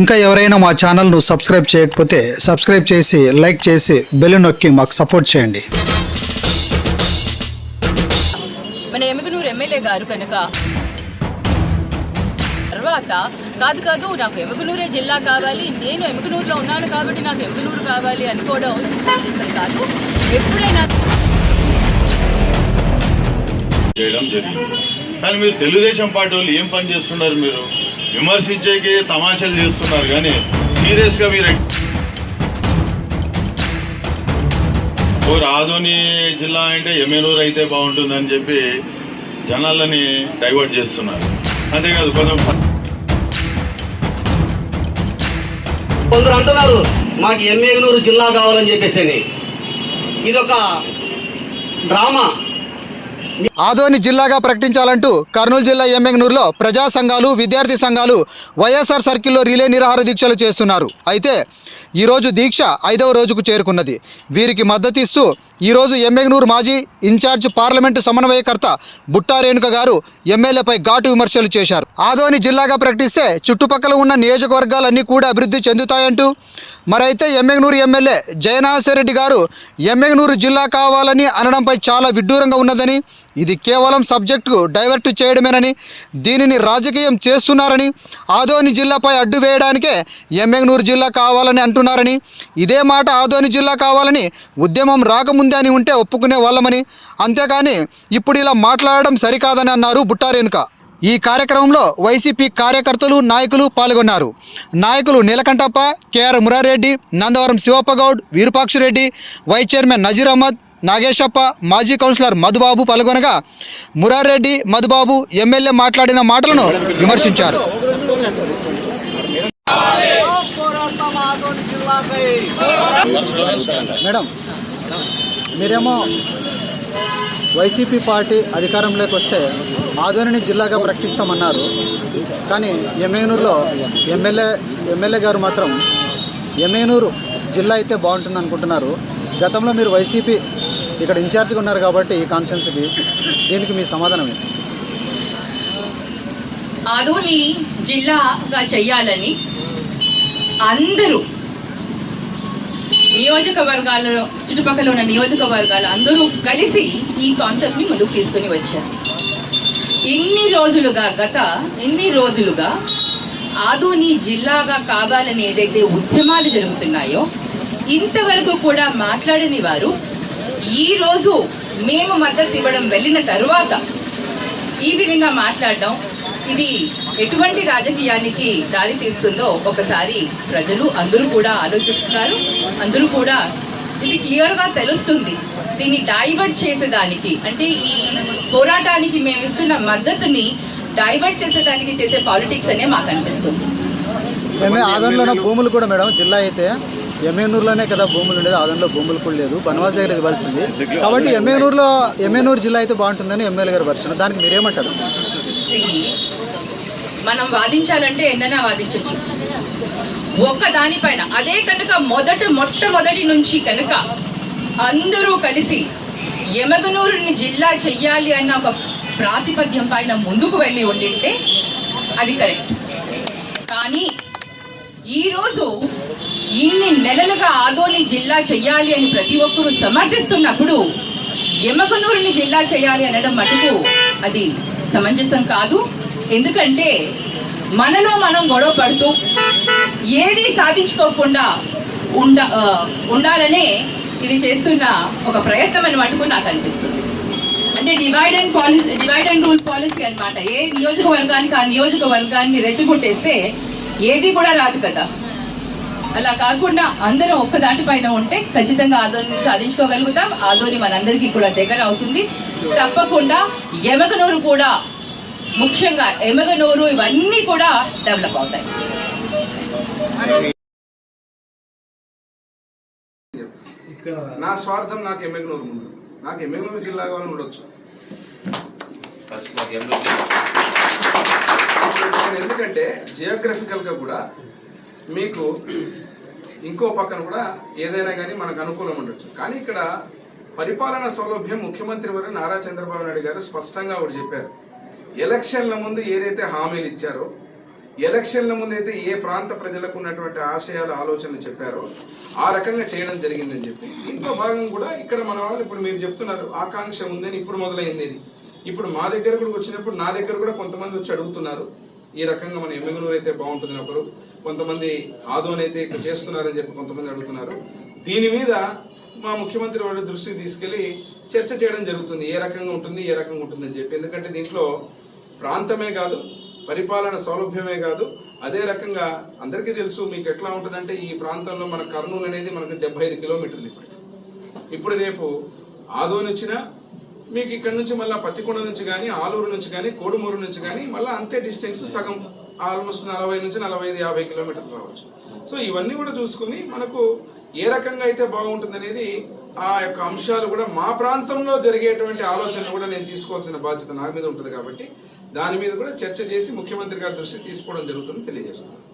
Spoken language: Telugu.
ఇంకా ఎవరైనా మా ఛానల్ను సబ్స్క్రైబ్ చేయకపోతే సబ్స్క్రైబ్ చేసి లైక్ చేసి బెల్ నొక్కి మాకు సపోర్ట్ చేయండి. మన ఎమ్మిగనూరు ఎమ్మెల్యే గారు కనుక తర్వాత కాదు కాదు నాకు ఎమ్మిగనూరే జిల్లా కావాలి నేను ఎమ్మిగనూరులో ఉన్నాను కాబట్టి నాకు ఎమ్మిగనూరు కావాలి అనుకోవడం కాదు. ఎప్పుడైనా చేయడం జరిగింది. కానీ మీరు తెలుగుదేశం పార్టీ వాళ్ళు ఏం పని చేస్తున్నారు మీరు? విమర్శించేకి తమాషాలు చేస్తున్నారు కానీ సీరియస్గా మీరు ఓ రాధోని జిల్లా అంటే ఎమ్మెనూరు అయితే బాగుంటుందని చెప్పి జనాలని డైవర్ట్ చేస్తున్నారు. అంతేకాదు కొంచెం కొందరు అంటున్నారు మాకు ఎమ్మెగనూరు జిల్లా కావాలని చెప్పేసి ఇదొక డ్రామా. ఆదోని జిల్లాగా ప్రకటించాలంటూ కర్నూలు జిల్లా ఎమ్మెగనూరులో ప్రజా సంఘాలు విద్యార్థి సంఘాలు వైఎస్ఆర్ సర్కిల్లో రిలే నిరాహార దీక్షలు చేస్తున్నారు. అయితే ఈరోజు దీక్ష ఐదవ రోజుకు చేరుకున్నది. వీరికి మద్దతు ఇస్తూ ఈరోజు ఎమ్మెగనూరు మాజీ ఇన్ఛార్జ్ పార్లమెంటు సమన్వయకర్త బుట్టా రేణుక గారు ఎమ్మెల్యేపై ఘాటు విమర్శలు చేశారు. ఆదోని జిల్లాగా ప్రకటిస్తే చుట్టుపక్కల ఉన్న నియోజకవర్గాలన్నీ కూడా అభివృద్ధి చెందుతాయంటూ మరైతే ఎమ్మెగనూరు ఎమ్మెల్యే జయనాథరెడ్డి గారు ఎమ్మెగనూరు జిల్లా కావాలని అనడంపై చాలా విడ్డూరంగా ఉన్నదని ఇది కేవలం సబ్జెక్టు డైవర్ట్ చేయడమేనని దీనిని రాజకీయం చేస్తున్నారని ఆదోని జిల్లాపై అడ్డు వేయడానికే ఎమ్మెగనూరు జిల్లా కావాలని అంటున్నారని ఇదే మాట ఆదోని జిల్లా కావాలని ఉద్యమం రాకముందే అని ఉంటే ఒప్పుకునే వాళ్ళమని అంతేకాని ఇప్పుడు ఇలా మాట్లాడడం సరికాదని అన్నారు బుట్టారేనుక ఈ కార్యక్రమంలో వైసీపీ కార్యకర్తలు నాయకులు పాల్గొన్నారు. నాయకులు Neelakanthappa KR Murareddy Nandavaram Sivappagoud Virupakshareddy vice chairman Nazeer Ahmed Nageshappa మాజీ కౌన్సిలర్ మధుబాబు పాల్గొనగా మురారెడ్డి మధుబాబు ఎమ్మెల్యే మాట్లాడిన మాటలను విమర్శించారు. మేడం మీరేమో వైసీపీ పార్టీ అధికారంలోకి వస్తే ఆదోనిని జిల్లాగా ప్రకటిస్తామన్నారు. కానీ ఎమ్మెనూరులో ఎమ్మెల్యే ఎమ్మెల్యే గారు మాత్రం ఎమ్మెనూరు జిల్లా అయితే బాగుంటుంది అనుకుంటున్నారు గతంలో మీరు వైసీపీ ఇక్కడ ఇన్ఛార్జ్గా ఉన్నారు కాబట్టి ఈ కాన్స్టిట్యున్సీకి దీనికి మీ సమాధానం ఏంటి? ఆదోని జిల్లాగా చెయ్యాలని అందరూ నియోజకవర్గాలలో చుట్టుపక్కల ఉన్న నియోజకవర్గాలు అందరూ కలిసి ఈ కాన్సెప్ట్ని ముందుకు తీసుకుని వచ్చారు. ఇన్ని రోజులుగా గత ఇన్ని రోజులుగా ఆదోని జిల్లాగా కావాలని ఏదైతే ఉద్యమాలు జరుగుతున్నాయో ఇంతవరకు కూడా మాట్లాడని వారు ఈరోజు మేము మద్దతు ఇవ్వడం వెళ్ళిన తరువాత ఈ విధంగా మాట్లాడడం ఇది ఎటువంటి రాజకీయానికి దారి తీస్తుందో ఒకసారి ప్రజలు అందరూ కూడా ఆలోచిస్తున్నారు. అందరూ కూడా ఇది క్లియర్గా తెలుస్తుంది. దీన్ని డైవర్ట్ చేసేదానికి అంటే ఈ పోరాటానికి మేము ఇస్తున్న మద్దతుని డైవర్ట్ చేసేదానికి చేసే పాలిటిక్స్ అనే మాకు అనిపిస్తుంది. భూములు కూడా మేడం జిల్లా అయితే ఎమ్మెనూరులోనే కదా భూములు ఉండేది ఆదంలో భూములు కూడా లేదు బనవాస్ దగ్గర ఇవ్వాల్సింది. కాబట్టి ఎమ్మెనూరులో ఎమ్మెనూరు జిల్లా అయితే బాగుంటుందని ఎమ్మెల్యే గారు వర్షం దానికి మీరేమంటారు మనం వాదించాలంటే ఎన్నైనా వాదించవచ్చు ఒక్క దానిపైన అదే కనుక మొదట మొట్టమొదటి నుంచి కనుక అందరూ కలిసి యమగనూరుని జిల్లా చెయ్యాలి అన్న ఒక ప్రాతిపద్యం పైన ముందుకు వెళ్ళి ఉండింటే అది కరెక్ట్. కానీ ఈరోజు ఇన్ని నెలలుగా ఆదోని జిల్లా చెయ్యాలి అని ప్రతి ఒక్కరూ సమర్థిస్తున్నప్పుడు ఎమగనూరుని జిల్లా చేయాలి అనడం మటుకు అది సమంజసం కాదు. ఎందుకంటే మనలో మనం గొడవ పడుతూ ఏది సాధించుకోకుండా ఉండ ఉండాలనే ఇది చేస్తున్న ఒక ప్రయత్నం అని మటుకు నాకు అనిపిస్తుంది. అంటే divide and policy divide and rule policy అనమాట ఏ నియోజకవర్గానికి ఆ నియోజకవర్గాన్ని రెచ్చగొట్టేస్తే ఏది కూడా రాదు కదా. అలా కాకుండా అందరం ఒక్క దాటిపైన ఉంటే ఖచ్చితంగా ఆదోని సాధించుకోగలుగుతాం. ఆదోని మనందరికీ కూడా దగ్గర అవుతుంది. తప్పకుండా ఎమగనూరు కూడా ముఖ్యంగా ఎమగనూరు ఇవన్నీ కూడా డెవలప్ అవుతాయి. నా స్వార్థం నాకు ఎమ్మెగనూరు ముందు. నాకు ఎమ్మెగనూరు జిల్లా కావాలని ఉండొచ్చు ఎందుకంటే జియోగ్రఫికల్గా కూడా మీకు ఇంకో పక్కన కూడా ఏదైనా కానీ మనకు అనుకూలం ఉండొచ్చు. కానీ ఇక్కడ పరిపాలన సౌలభ్యం ముఖ్యమంత్రి వారు నారా చంద్రబాబు నాయుడు గారు స్పష్టంగా ఒకటి చెప్పారు. ఎలక్షన్ల ముందు ఏదైతే హామీలు ఇచ్చారో ఎలక్షన్ల ముందైతే ఏ ప్రాంత ప్రజలకు ఉన్నటువంటి ఆశయాలు ఆలోచనలు చెప్పారో ఆ రకంగా చేయడం జరిగిందని చెప్పి. దీంట్లో భాగం కూడా ఇక్కడ మన వాళ్ళు ఇప్పుడు మీరు చెప్తున్నారు ఆకాంక్ష ఉందని ఇప్పుడు మొదలైంది ఇప్పుడు మా దగ్గర కూడా వచ్చినప్పుడు నా దగ్గర కూడా కొంతమంది వచ్చి అడుగుతున్నారు. ఈ రకంగా మన ఎమ్మెల్యేలు అయితే బాగుంటుంది ఒకరు కొంతమంది ఆదోని అయితే ఇక్కడ చేస్తున్నారని చెప్పి కొంతమంది అడుగుతున్నారు. దీని మీద మా ముఖ్యమంత్రి వారి దృష్టికి తీసుకెళ్ళి చర్చ చేయడం జరుగుతుంది. ఏ రకంగా ఉంటుంది ఏ రకంగా ఉంటుంది అని చెప్పి. ఎందుకంటే దీంట్లో ప్రాంతమే కాదు పరిపాలన సౌలభ్యమే కాదు. అదే రకంగా అందరికీ తెలుసు మీకు ఎట్లా ఉంటుందంటే ఈ ప్రాంతంలో మన కర్నూలు అనేది మనకు డెబ్బై ఐదు కిలోమీటర్లు ఇప్పుడు ఇప్పుడు రేపు ఆదోని వచ్చినా మీకు ఇక్కడ నుంచి మళ్ళీ పత్తికొండ నుంచి కానీ ఆలూరు నుంచి కానీ కోడుమూరు నుంచి కానీ మళ్ళీ అంతే డిస్టెన్స్ సగం ఆల్మోస్ట్ నలభై నుంచి నలభై ఐదు యాభై కిలోమీటర్లు రావచ్చు సో ఇవన్నీ కూడా చూసుకుని మనకు ఏ రకంగా అయితే బాగుంటుంది అనేది ఆ యొక్క అంశాలు కూడా మా ప్రాంతంలో జరిగేటువంటి ఆలోచన కూడా నేను తీసుకోవాల్సిన బాధ్యత నా మీద ఉంటుంది కాబట్టి దాని మీద కూడా చర్చ చేసి ముఖ్యమంత్రి గారి దృష్టి తీసుకోవడం జరుగుతుందని తెలియజేస్తున్నాను.